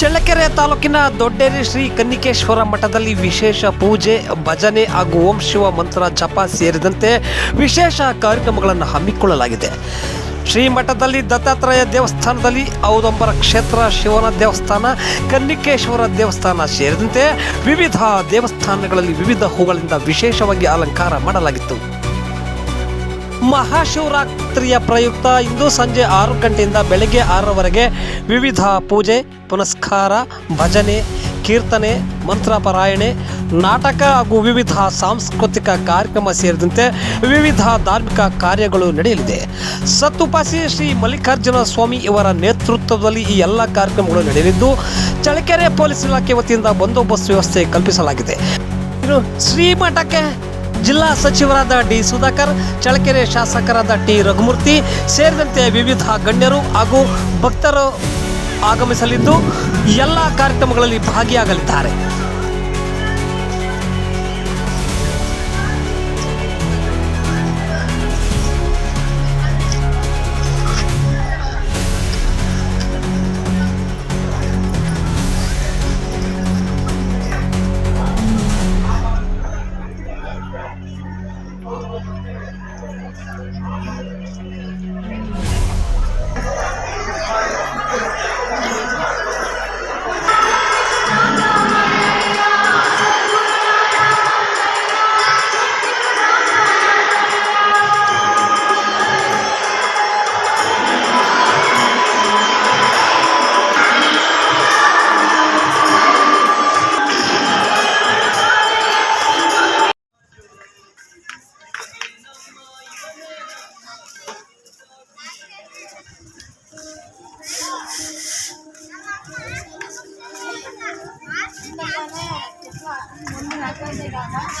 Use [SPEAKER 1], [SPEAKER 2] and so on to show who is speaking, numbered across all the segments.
[SPEAKER 1] ಚಳ್ಳಕೆರೆ ತಾಲೂಕಿನ ದೊಡ್ಡೇರಿ ಶ್ರೀ ಕನ್ನಿಕೇಶ್ವರ ಮಠದಲ್ಲಿ ವಿಶೇಷ ಪೂಜೆ, ಭಜನೆ ಹಾಗೂ ಓಂ ಶಿವ ಮಂತ್ರ ಜಪ ಸೇರಿದಂತೆ ವಿಶೇಷ ಕಾರ್ಯಕ್ರಮಗಳನ್ನು ಹಮ್ಮಿಕೊಳ್ಳಲಾಗಿದೆ. ಶ್ರೀ ಮಠದಲ್ಲಿ ದತ್ತಾತ್ರೇಯ ದೇವಸ್ಥಾನದಲ್ಲಿ ಔದಂಬರ ಕ್ಷೇತ್ರ, ಶಿವನ ದೇವಸ್ಥಾನ, ಕನ್ನಿಕೇಶ್ವರ ದೇವಸ್ಥಾನ ಸೇರಿದಂತೆ ವಿವಿಧ ದೇವಸ್ಥಾನಗಳಲ್ಲಿ ವಿವಿಧ ಹೂಗಳಿಂದ ವಿಶೇಷವಾಗಿ ಅಲಂಕಾರ ಮಾಡಲಾಗಿತ್ತು. ಮಹಾಶಿವರಾತ್ರಿಯ ಪ್ರಯುಕ್ತ ಇಂದು ಸಂಜೆ ಆರು ಗಂಟೆಯಿಂದ ಬೆಳಗ್ಗೆ ಆರರವರೆಗೆ ವಿವಿಧ ಪೂಜೆ, ಪುನಸ್ಕಾರ, ಭಜನೆ, ಕೀರ್ತನೆ, ಮಂತ್ರಪಾರಾಯಣೆ, ನಾಟಕ ಹಾಗೂ ವಿವಿಧ ಸಾಂಸ್ಕೃತಿಕ ಕಾರ್ಯಕ್ರಮ ಸೇರಿದಂತೆ ವಿವಿಧ ಧಾರ್ಮಿಕ ಕಾರ್ಯಗಳು ನಡೆಯಲಿದೆ. ಸತ್ತುಪಾಸಿ ಶ್ರೀ ಮಲ್ಲಿಕಾರ್ಜುನ ಸ್ವಾಮಿ ಇವರ ನೇತೃತ್ವದಲ್ಲಿ ಈ ಎಲ್ಲ ಕಾರ್ಯಕ್ರಮಗಳು ನಡೆಯಲಿದ್ದು, ಚಳ್ಳಕೆರೆ ಪೊಲೀಸ್ ಇಲಾಖೆ ವತಿಯಿಂದ ಬಂದೋಬಸ್ತ್ ವ್ಯವಸ್ಥೆ ಕಲ್ಪಿಸಲಾಗಿದೆ. ಇನ್ನು ಶ್ರೀಮಠಕ್ಕೆ ಜಿಲ್ಲಾ ಸಚಿವರಾದ ಡಿ ಸುಧಾಕರ್, ಚಳ್ಳಕೆರೆ ಶಾಸಕರಾದ ಟಿ ರಘುಮೂರ್ತಿ ಸೇರಿದಂತೆ ವಿವಿಧ ಗಣ್ಯರು ಹಾಗೂ ಭಕ್ತರು ಆಗಮಿಸಲಿದ್ದು ಎಲ್ಲ ಕಾರ್ಯಕ್ರಮಗಳಲ್ಲಿ ಭಾಗಿಯಾಗಲಿದ್ದಾರೆ.
[SPEAKER 2] Thank you. Terima kasih.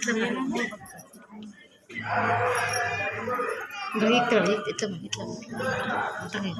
[SPEAKER 2] இத்தனை மணி இத்தனை மணி இத்தனை மணி